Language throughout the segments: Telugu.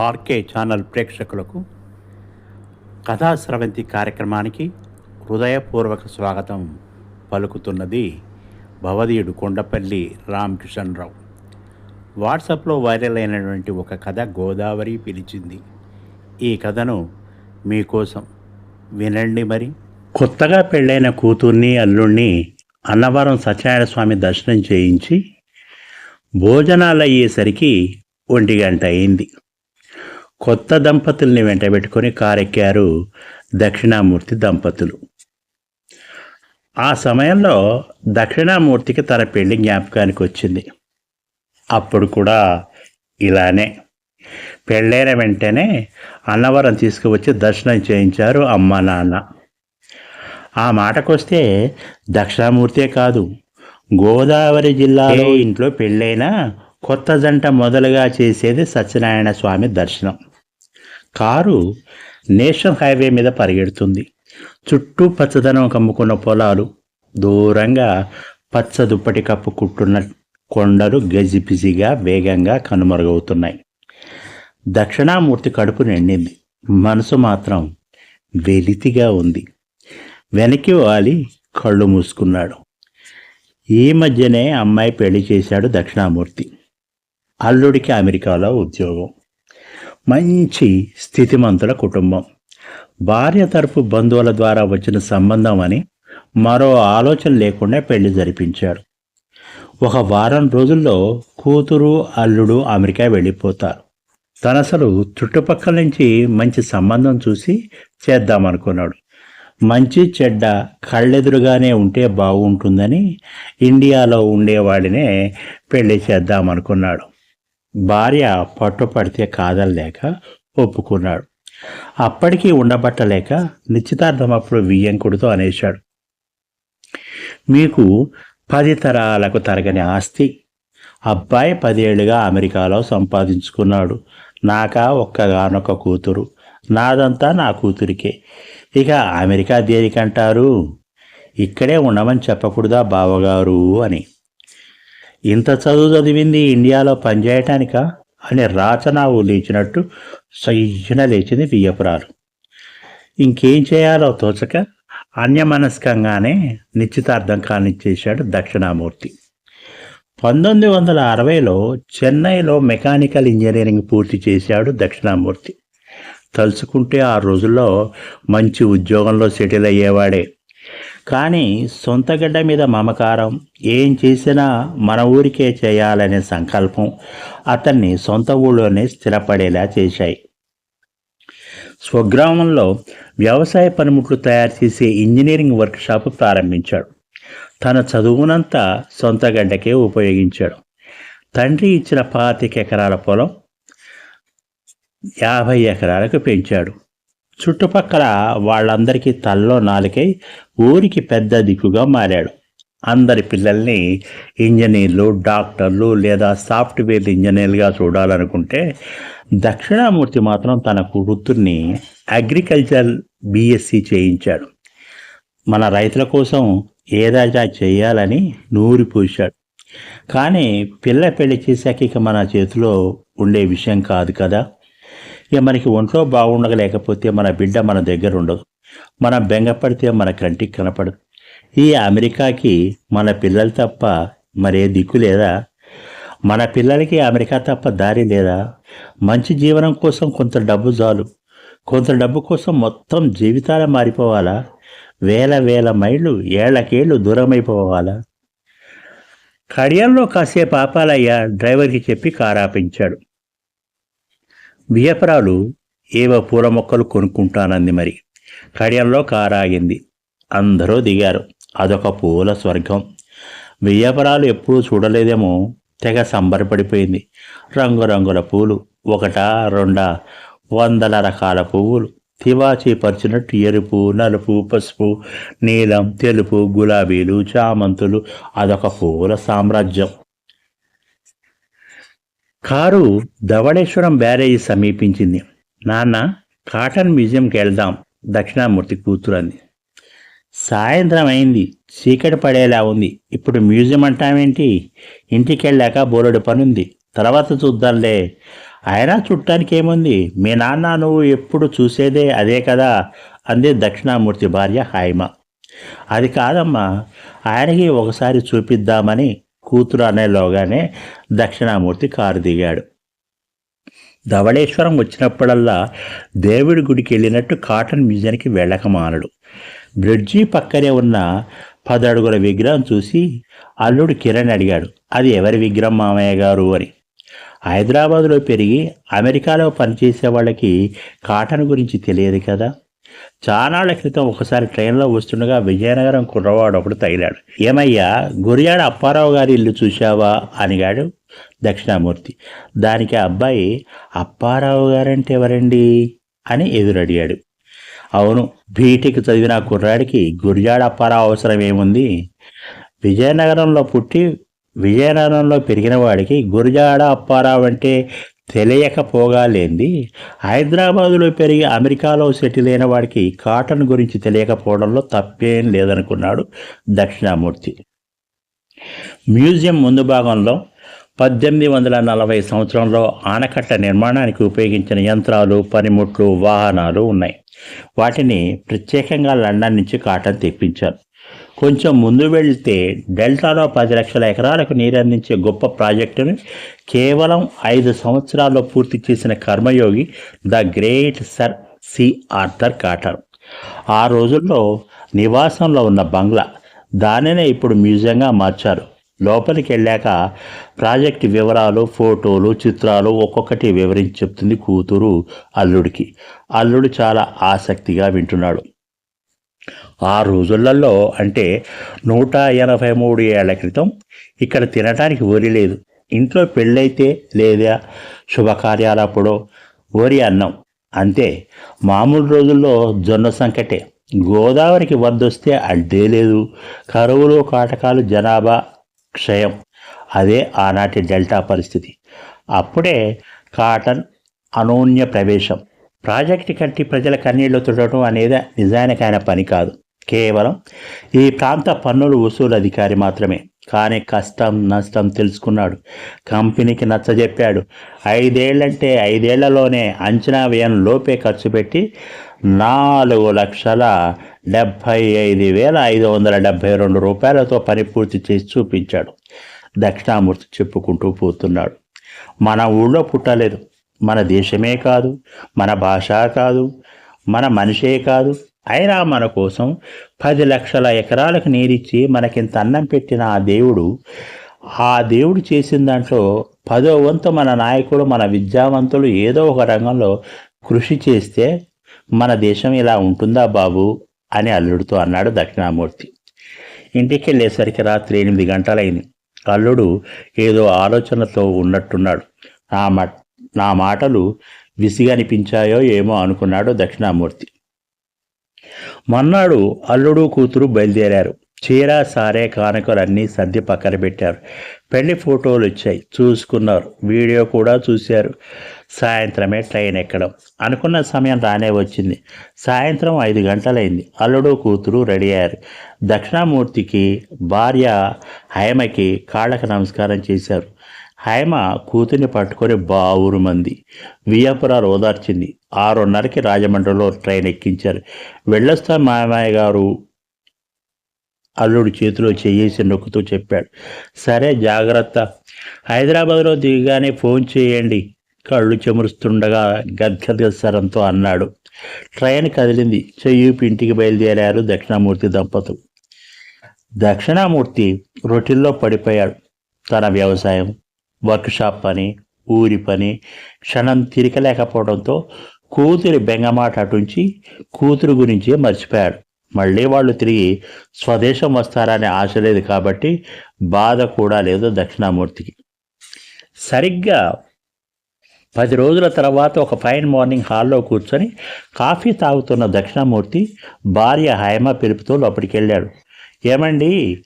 ఆర్కే ఛానల్ ప్రేక్షకులకు కథా స్రవంతి కార్యక్రమానికి హృదయపూర్వక స్వాగతం పలుకుతున్నది భవదీయుడు కొండపల్లి రామకిషన్ రావు వాట్సాప్లో వైరల్ అయినటువంటి ఒక కథ గోదావరి పిలిచింది. ఈ కథను మీకోసం వినండి మరి. కొత్తగా పెళ్ళైన కూతుర్ని అల్లుణ్ణి అన్నవరం సత్యనారాయణ స్వామి దర్శనం చేయించి భోజనాలు అయ్యేసరికి ఒంటి గంట అయింది. కొత్త దంపతుల్ని వెంటబెట్టుకొని కారెక్కారు దక్షిణామూర్తి దంపతులు. ఆ సమయంలో దక్షిణామూర్తికి తన పెళ్ళి జ్ఞాపకానికి వచ్చింది అప్పుడు కూడా ఇలానే. పెళ్ళైన వెంటనే అన్నవరం తీసుకువచ్చి దర్శనం చేయించారు అమ్మ నాన్న. ఆ మాటకొస్తే దక్షిణామూర్తే కాదు గోదావరి జిల్లాలో ఇంట్లో పెళ్ళైన కొత్త జంట మొదలుగా చేసేది సత్యనారాయణ స్వామి దర్శనం. కారు నేషనల్ హైవే మీద పరిగెడుతుంది. చుట్టూ పచ్చదనం కమ్ముకున్న పొలాలు దూరంగా పచ్చ దుప్పటి కప్పు కుట్టున్న కొండలు గజిబిజిగా వేగంగా కనుమరుగవుతున్నాయి. దక్షిణామూర్తి కడుపు నిండింది. మనసు మాత్రం వెలితిగా ఉంది. వెనక్కి వాలి కళ్ళు మూసుకున్నాడు. ఈ మధ్యనే అమ్మాయి పెళ్ళి చేశాడు దక్షిణామూర్తి. అల్లుడికి అమెరికాలో ఉద్యోగం. మంచి స్థితిమంతుల కుటుంబం. భార్య తరపు బంధువుల ద్వారా వచ్చిన సంబంధం అని మరో ఆలోచన లేకుండా పెళ్ళి జరిపించాడు ఒక వారం రోజుల్లో కూతురు అల్లుడు అమెరికా వెళ్ళిపోతారు. తనసలు చుట్టుపక్కల నుంచి మంచి సంబంధం చూసి చేద్దామనుకున్నాడు. మంచి చెడ్డ కళ్ళెదురుగానే ఉంటే బాగుంటుందని ఇండియాలో ఉండేవాడినే పెళ్ళి చేద్దామనుకున్నాడు. భార్య పట్టుపడితే కాదలేక ఒప్పుకున్నాడు. అప్పటికీ ఉండబట్టలేక నిశ్చితార్థం అప్పుడు వియ్యంకుడితో అనేశాడు. మీకు పది తరాలకు తరగని ఆస్తి. అబ్బాయి పదేళ్ళుగా అమెరికాలో సంపాదించుకున్నాడు. నాకా ఒక్కగానొక్క కూతురు. నాదంతా నా కూతురికే. ఇక అమెరికా దేనికంటారు? ఇక్కడే ఉండమని చెప్పకూడదా బావగారు అని. ఇంత చదువు చదివింది ఇండియాలో పనిచేయటానికా? అని రాచనావు లేచినట్టు సయ్యన లేచింది బియ్యపురాలు. ఇంకేం చేయాలో తోచక అన్యమనస్కంగానే నిశ్చితార్థం కానిచ్చేశాడు దక్షిణామూర్తి. పంతొమ్మిది వందల అరవైలో చెన్నైలో మెకానికల్ ఇంజనీరింగ్ పూర్తి చేశాడు దక్షిణామూర్తి. తలుచుకుంటే ఆ రోజుల్లో మంచి ఉద్యోగంలో సెటిల్ అయ్యేవాడే. కానీ సొంత గడ్డ మీద మమకారం ఏం చేసినా మన ఊరికే చేయాలనే సంకల్పం అతన్ని సొంత ఊళ్ళోనే స్థిరపడేలా చేశాయి. స్వగ్రామంలో వ్యవసాయ పనిముట్లు తయారు చేసే ఇంజనీరింగ్ వర్క్షాప్ ప్రారంభించాడు. తన చదువునంతా సొంత గడ్డకే ఉపయోగించాడు. తండ్రి ఇచ్చిన పాతిక ఎకరాల పొలం యాభై ఎకరాలకు పెంచాడు. చుట్టుపక్కల వాళ్ళందరికీ తల్లో నాలుకై ఊరికి పెద్ద దిక్కుగా మారాడు. అందరి పిల్లల్ని ఇంజనీర్లు డాక్టర్లు లేదా సాఫ్ట్వేర్ ఇంజనీర్లుగా చూడాలనుకుంటే దక్షిణామూర్తి మాత్రం తన కూతుర్ని అగ్రికల్చర్ బీఎస్సీ చేయించాడు. మన రైతుల కోసం ఏదైనా చేయాలని నూరి పూశాడు. కానీ పిల్ల పెళ్ళి చేశాక ఇక మన చేతిలో ఉండే విషయం కాదు కదా? ఇక మనకి ఒంట్లో బాగుండలేకపోతే మన బిడ్డ మన దగ్గర ఉండదు. మనం బెంగపడితే మన కంటికి కనపడదు. ఈ అమెరికాకి మన పిల్లలు తప్ప మరే దిక్కు లేదా? మన పిల్లలకి అమెరికా తప్ప దారి లేదా? మంచి జీవనం కోసం కొంత డబ్బు చాలు. కొంత డబ్బు కోసం మొత్తం జీవితాలు మారిపోవాలా? వేల వేల మైళ్ళు ఏళ్ళకేళ్ళు దూరమైపోవాలా? కడియంలో కాసేపు ఆపాలయ్యా డ్రైవర్కి చెప్పి కారు ఆపించాడు వియపరాలు ఏవో పూల మొక్కలు కొనుక్కుంటానంది మరి. కడియంలో కారాగింది. అందరూ దిగారు. అదొక పూల స్వర్గం. వియ్యపరాలు ఎప్పుడూ చూడలేదేమో. తెగ సంబరపడిపోయింది. రంగురంగుల పూలు ఒకటా రెండా వందల రకాల పువ్వులు. తివాచీ పరిచినట్టు ఎరుపు నలుపు పసుపు నీలం తెలుపు గులాబీలు చామంతులు. అదొక పూల సామ్రాజ్యం. కారు ధవళేశ్వరం బ్యారేజీ సమీపించింది. నాన్న కాటన్ మ్యూజియంకి వెళ్దాం దక్షిణామూర్తి కూతురు అంది సాయంత్రం అయింది చీకటి పడేలా ఉంది. ఇప్పుడు మ్యూజియం అంటామేంటి ఇంటికి వెళ్ళాక బోలెడు పనుంది. తర్వాత చూద్దాంలే. అయినా చుట్టానికి ఏముంది మీ నాన్న నువ్వు ఎప్పుడు చూసేదే అదే కదా అంది దక్షిణామూర్తి భార్య హాయిమ అది కాదమ్మా ఆయనకి ఒకసారి చూపిద్దామని కూతురు అనేలోగానే దక్షిణామూర్తి కారు దిగాడు. ధవళేశ్వరం వచ్చినప్పుడల్లా దేవుడి గుడికి వెళ్ళినట్టు కాటన్ మ్యూజియంకి వెళ్ళక మానడు బ్రిడ్జి పక్కనే ఉన్న పదడుగుల విగ్రహం చూసి అల్లుడు కిరణ్ అడిగాడు అది ఎవరి విగ్రహం మామయ్య గారు? అని. హైదరాబాదులో పెరిగి అమెరికాలో పనిచేసే వాళ్ళకి కాటన్ గురించి తెలియదు కదా? చానాళ్ళ క్రితం ఒకసారి ట్రైన్లో వస్తుండగా విజయనగరం కుర్రవాడు ఒకడు తగిలాడు. ఏమయ్యా గురియాడ అప్పారావు గారి ఇల్లు చూశావా? అనిగాడు దక్షిణామూర్తి. దానికి ఆ అబ్బాయి అప్పారావు గారంటే ఎవరండి? అని ఎదురడిగాడు. అవును బీటెక్ చదివిన కుర్రాడికి గురిజాడ అప్పారావు అవసరం ఏముంది? విజయనగరంలో పుట్టి విజయనగరంలో పెరిగిన వాడికి గురిజాడ అప్పారావు అంటే తెలియకపోగాలేంది. హైదరాబాదులో పెరిగి అమెరికాలో సెటిల్ అయిన వాడికి కాటన్ గురించి తెలియకపోవడంలో తప్పేం లేదనుకున్నాడు దక్షిణామూర్తి. మ్యూజియం ముందు భాగంలో పద్దెనిమిది వందల నలభై సంవత్సరంలో ఆనకట్ట నిర్మాణానికి ఉపయోగించిన యంత్రాలు పనిముట్లు వాహనాలు ఉన్నాయి. వాటిని ప్రత్యేకంగా లండన్ నుంచి కాటన్ తెప్పించారు. కొంచెం ముందు వెళ్తే డెల్టాలో పది లక్షల ఎకరాలకు నీరందించే గొప్ప ప్రాజెక్టును కేవలం ఐదు సంవత్సరాల్లో పూర్తి చేసిన కర్మయోగి the great sir C Arthur Cotton. ఆ రోజుల్లో నివాసంలో ఉన్న బంగ్లా దానినే ఇప్పుడు మ్యూజియంగా మార్చారు. లోపలికి వెళ్ళాక ప్రాజెక్ట్ వివరాలు ఫోటోలు చిత్రాలు ఒక్కొక్కటి వివరించి చెప్తుంది కూతురు అల్లుడికి. అల్లుడు చాలా ఆసక్తిగా వింటున్నాడు. ఆ రోజులలో అంటే నూట ఎనభై మూడు ఏళ్ళ క్రితం ఇక్కడ తినటానికి వరి లేదు. ఇంట్లో పెళ్ళైతే లేదా శుభకార్యాలప్పుడు వరి అన్నం. అంతే మామూలు రోజుల్లో జొన్న సంకటే. గోదావరికి వద్దొస్తే అడ్డే లేదు. కరువులు కాటకాలు జనాభా క్షయం. అదే ఆనాటి డెల్టా పరిస్థితి. అప్పుడే కాటన్ అనూన్య ప్రవేశం. ప్రాజెక్టు కట్టి ప్రజల కన్నీళ్ళు తుడటం అనేది నిజానికైన పని కాదు. కేవలం ఈ ప్రాంత పన్నులు వసూలు అధికారి మాత్రమే. కానీ కష్టం నష్టం తెలుసుకున్నాడు. కంపెనీకి నచ్చజెప్పాడు. ఐదేళ్ళంటే ఐదేళ్ళలోనే అంచనా వ్యయం లోపే ఖర్చు పెట్టి నాలుగు లక్షల డెబ్భై ఐదు వేల ఐదు వందల డెబ్భై రెండు రూపాయలతో పని పూర్తి చేసి చూపించాడు. దక్షిణామూర్తి చెప్పుకుంటూ పోతున్నాడు. మన ఊళ్ళో పుట్టలేదు. మన దేశమే కాదు మన భాష కాదు మన మనిషే కాదు. అయినా మన కోసం పది లక్షల ఎకరాలకు నీరిచ్చి మనకింత అన్నం పెట్టిన ఆ దేవుడు ఆ దేవుడు చేసిన దాంట్లో పదో వంతు మన నాయకుడు మన విద్యావంతులు ఏదో ఒక రంగంలో కృషి చేస్తే మన దేశం ఇలా ఉంటుందా బాబు అని అల్లుడితో అన్నాడు దక్షిణామూర్తి. ఇంటికి వెళ్ళేసరికి రాత్రి ఎనిమిది గంటలైంది. అల్లుడు ఏదో ఆలోచనతో ఉన్నట్టున్నాడు. నా మట్ నా మాటలు విసిగనిపించాయో ఏమో అనుకున్నాడు దక్షిణామూర్తి. మన్నాడు అల్లుడు కూతురు బయలుదేరారు. చీర సారే కానుకలన్నీ సర్ది పక్కన పెట్టారు. పెళ్ళి ఫోటోలు వచ్చాయి. చూసుకున్నారు. వీడియో కూడా చూశారు. సాయంత్రమే ట్రైన్ ఎక్కడం. అనుకున్న సమయం రానే వచ్చింది. సాయంత్రం ఐదు గంటలైంది. అల్లుడు కూతురు రెడీ అయ్యారు. దక్షిణామూర్తికి భార్య హయమకి కాళ్ళకు నమస్కారం చేశారు. హైమ కూతుర్ని పట్టుకొని బావురు మంది. వియ్యపురాలు ఓదార్చింది. ఆరున్నరకి రాజమండ్రిలో ట్రైన్ ఎక్కించారు. వెళ్ళొస్తా మామయ్య గారు అల్లుడు చేతిలో చేయేసి నొక్కుతూ చెప్పాడు. సరే జాగ్రత్త. హైదరాబాద్లో దిగగానే ఫోన్ చేయండి. కళ్ళు చెమురుస్తుండగా గద్గదస్వరంతో అన్నాడు. ట్రైన్ కదిలింది. చెయ్యూపి ఇంటికి బయలుదేరారు దక్షిణామూర్తి దంపతులు. దక్షిణామూర్తి రొటీల్లో పడిపోయాడు. తన వ్యవసాయం వర్క్షాప్ పని ఊరి పని క్షణం తిరగలేకపోవడంతో కూతురి బెంగమాట అటుంచి కూతురు గురించే మర్చిపోయాడు. మళ్ళీ వాళ్ళు తిరిగి స్వదేశం వస్తారనే ఆశ లేదు కాబట్టి బాధ కూడా లేదు దక్షిణామూర్తికి. సరిగ్గా పది రోజుల తర్వాత ఒక ఫైన్ మార్నింగ్ హాల్లో కూర్చొని కాఫీ తాగుతున్న దక్షిణామూర్తి భార్య హైమ పిలుపుతో లోపలికి వెళ్ళాడు. ఏమండి?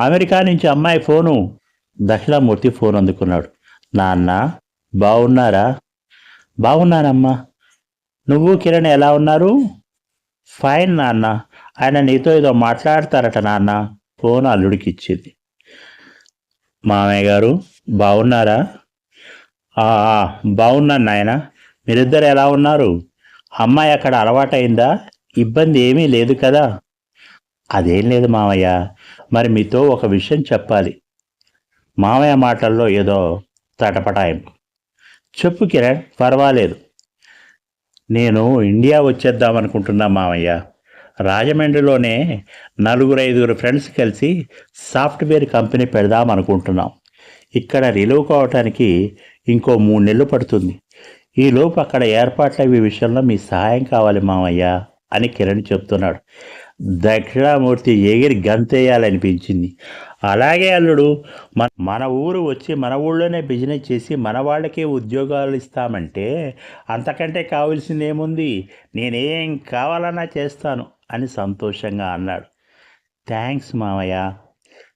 అమెరికా నుంచి అమ్మాయి ఫోను. దక్షిణామూర్తి ఫోన్ అందుకున్నాడు. నాన్న బాగున్నారా బాగున్నానమ్మా నువ్వు కిరణ్ ఎలా ఉన్నారు? ఫైన్ నాన్న. ఆయన నీతో ఏదో మాట్లాడతారట నాన్న. ఫోన్ అల్లుడికి ఇచ్చింది మామయ్య గారు బాగున్నారా ఆ, బాగున్నాను నాయన. మీరిద్దరు ఎలా ఉన్నారు? అమ్మాయి అక్కడ అలవాటైందా ఇబ్బంది ఏమీ లేదు కదా. అదేం లేదు మామయ్య. మరి మీతో ఒక విషయం చెప్పాలి. మామయ్య మాటల్లో ఏదో తటపటాయింపు చెప్పు కిరణ్ పర్వాలేదు. నేను ఇండియా వచ్చేద్దాం అనుకుంటున్నా మామయ్య. రాజమండ్రిలోనే నలుగురు ఐదుగురు ఫ్రెండ్స్ కలిసి సాఫ్ట్వేర్ కంపెనీ పెడదాం అనుకుంటున్నాం ఇక్కడ రిలీవ్ కావటానికి ఇంకో మూడు నెలలు పడుతుంది. ఈ లోపు అక్కడ ఏర్పాట్ల ఈ విషయంలో మీ సహాయం కావాలి మామయ్య అని కిరణ్ చెప్తున్నాడు. దక్షిణామూర్తి ఎగిరి గంతేయాలనిపించింది. అలాగే అల్లుడు మన మన ఊరు వచ్చి మన ఊళ్ళోనే బిజినెస్ చేసి మన వాళ్ళకే ఉద్యోగాలు ఇస్తామంటే అంతకంటే కావాల్సింది ఏముంది నేనేం కావాలన్నా చేస్తాను అని సంతోషంగా అన్నాడు. థ్యాంక్స్ మామయ్య.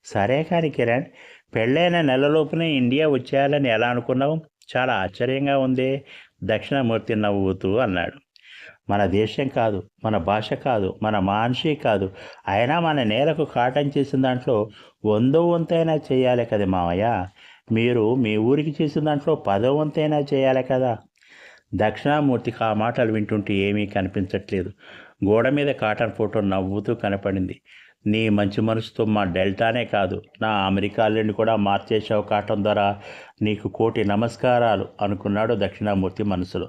సరే కానీ కిరణ్ పెళ్ళైన నెలలోపునే ఇండియా వచ్చేయాలని ఎలా అనుకున్నావు? చాలా ఆశ్చర్యంగా ఉందే. దక్షిణామూర్తి నవ్వుతూ అన్నాడు. మన దేశం కాదు మన భాష కాదు మన మనిషి కాదు. అయినా మన నేలకు కాటం చేసిన దాంట్లో వందో వంతైనా చేయాలి కదా మామయ్య. మీరు మీ ఊరికి చేసిన దాంట్లో పదో వంతైనా చేయాలి కదా. దక్షిణామూర్తికి ఆ మాటలు వింటుంటే ఏమీ కనిపించట్లేదు. గోడ మీద కాటన్ ఫోటో నవ్వుతూ కనపడింది. నీ మంచి మనసుతో మా డెల్టానే కాదు. నా అమెరికా నుండి కూడా మార్చేసావు కాటం ద్వారా నీకు కోటి నమస్కారాలు అనుకున్నాడు దక్షిణామూర్తి మనసులో.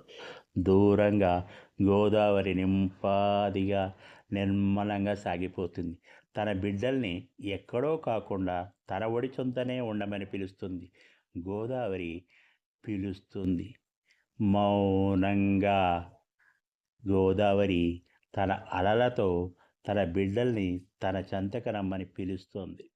దూరంగా గోదావరి నింపాదిగా నిర్మలంగా సాగిపోతుంది. తన బిడ్డల్ని ఎక్కడో కాకుండా తన ఒడి చొంతనే ఉండమని పిలుస్తుంది. గోదావరి పిలుస్తుంది. మౌనంగా గోదావరి తన అలలతో తన బిడ్డల్ని తన చెంతకు రమ్మని పిలుస్తుంది.